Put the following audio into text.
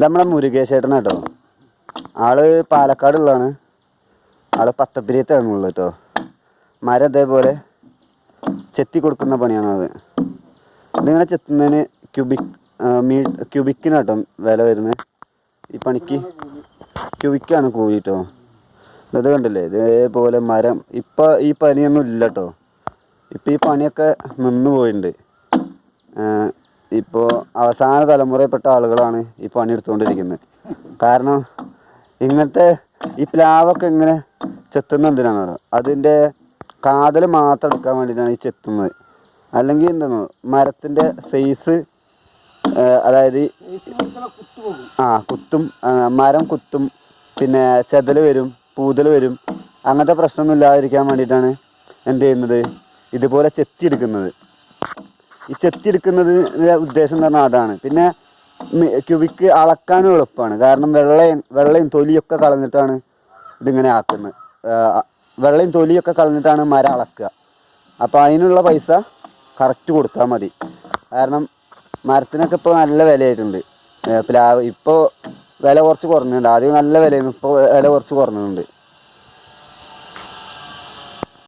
നമ്മളെ മുരുകേശേട്ടനാ കേട്ടോ ആൾ പാലക്കാടുള്ളതാണ്. ആൾ പത്തപ്പിരിയത്താണുള്ളത് കേട്ടോ മരം ഇതേപോലെ ചെത്തി കൊടുക്കുന്ന പണിയാണത് ഇതിങ്ങനെ ചെത്തുന്നതിന് ക്യൂബിക് മീ ക്യൂബിക്കിനാട്ടോ വില വരുന്നത്. ഈ പണിക്ക് ക്യൂബിക്കാണ് കൂലി കേട്ടോ ഇത് കണ്ടില്ലേ? ഇതേപോലെ മരം ഇപ്പം ഈ പനിയൊന്നും ഇല്ല കേട്ടോ ഇപ്പം ഈ പണിയൊക്കെ നിന്ന് പോയിട്ടുണ്ട് ഇപ്പോൾ അവസാന തലമുറയിൽപ്പെട്ട ആളുകളാണ് ഈ പണിയെടുത്തുകൊണ്ടിരിക്കുന്നത്. കാരണം ഇങ്ങനത്തെ ഈ പ്ലാവൊക്കെ ഇങ്ങനെ ചെത്തുന്ന എന്തിനാണെന്ന് അതിന്റെ കാതൽ മാത്രം എടുക്കാൻ വേണ്ടിയിട്ടാണ് ഈ ചെത്തുന്നത്. അല്ലെങ്കിൽ എന്താണ് മരത്തിന്റെ സൈസ് അതായത് ആ കുത്തും മരം കുത്തും പിന്നെ ചെതൽ വരും പൂതൽ വരും അങ്ങനത്തെ പ്രശ്നമൊന്നും ഇല്ലാതിരിക്കാൻ വേണ്ടിയിട്ടാണ് എന്ത് ചെയ്യുന്നത്? ഇതുപോലെ ചെത്തിയെടുക്കുന്നത്. ഈ ചെത്തിയെടുക്കുന്നതിന്റെ ഉദ്ദേശം എന്ന് പറഞ്ഞാൽ അതാണ്. പിന്നെ ക്യൂബിക്ക് അളക്കാനും എളുപ്പമാണ്. കാരണം വെള്ളയും വെള്ളയും തൊലിയൊക്കെ കളഞ്ഞിട്ടാണ് ഇതിങ്ങനെ ആക്കുന്നത്. വെള്ളയും തൊലിയൊക്കെ കളഞ്ഞിട്ടാണ് മരം അളക്കുക. അപ്പോൾ അതിനുള്ള പൈസ കറക്റ്റ് കൊടുത്താൽ മതി. കാരണം മരത്തിനൊക്കെ ഇപ്പോൾ നല്ല വിലയായിട്ടുണ്ട്. പ്ലാവ് ഇപ്പോൾ വില കുറച്ച് കുറഞ്ഞിട്ടുണ്ട്. ആദ്യം നല്ല വിലയായിരുന്നു. ഇപ്പോൾ വില കുറച്ച് കുറഞ്ഞിട്ടുണ്ട്.